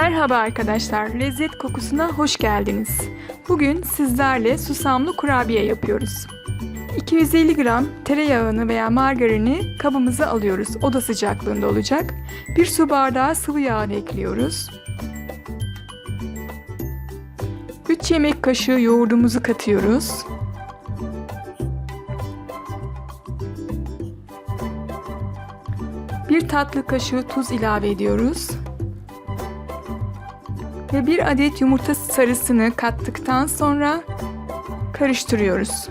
Merhaba arkadaşlar, lezzet kokusuna hoş geldiniz. Bugün sizlerle susamlı kurabiye yapıyoruz. 250 gram tereyağını veya margarini kabımıza alıyoruz. Oda sıcaklığında olacak. 1 su bardağı sıvı yağ ekliyoruz. 3 yemek kaşığı yoğurdumuzu katıyoruz. Bir tatlı kaşığı tuz ilave ediyoruz. Ve bir adet yumurta sarısını kattıktan sonra karıştırıyoruz.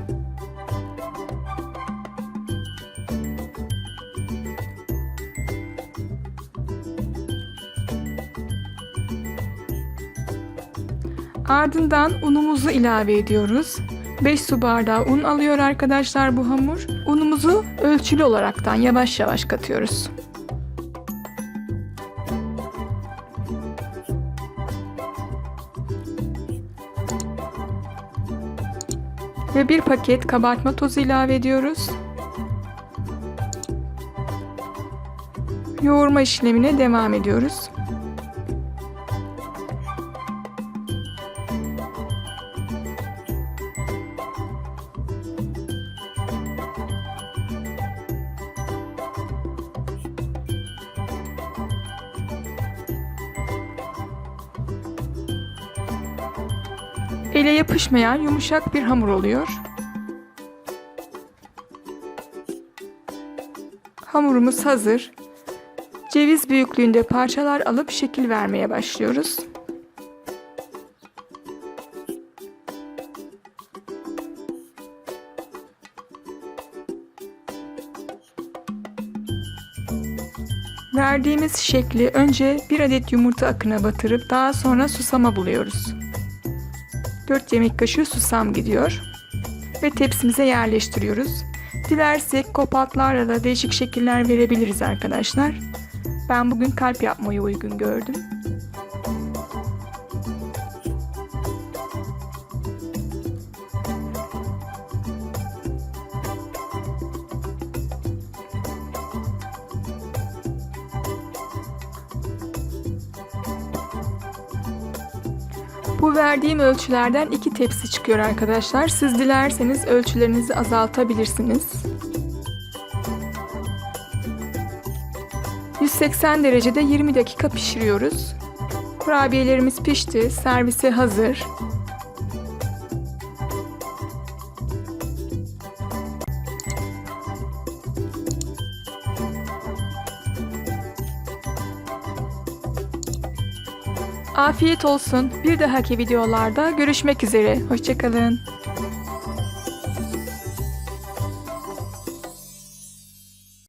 Ardından unumuzu ilave ediyoruz. 5 su bardağı un alıyor arkadaşlar bu hamur. Unumuzu ölçülü olaraktan yavaş yavaş katıyoruz. Ve bir paket kabartma tozu ilave ediyoruz. Yoğurma işlemine devam ediyoruz. Ele yapışmayan yumuşak bir hamur oluyor. Hamurumuz hazır. Ceviz büyüklüğünde parçalar alıp şekil vermeye başlıyoruz. Verdiğimiz şekli önce bir adet yumurta akına batırıp daha sonra susama buluyoruz. 4 yemek kaşığı susam gidiyor. Ve tepsimize yerleştiriyoruz. Dilersek kopatlarla da değişik şekiller verebiliriz arkadaşlar. Ben bugün kalp yapmayı uygun gördüm. Bu verdiğim ölçülerden iki tepsi çıkıyor arkadaşlar. Siz dilerseniz ölçülerinizi azaltabilirsiniz. 180 derecede 20 dakika pişiriyoruz. Kurabiyelerimiz pişti. Servise hazır. Afiyet olsun. Bir dahaki videolarda görüşmek üzere. Hoşçakalın.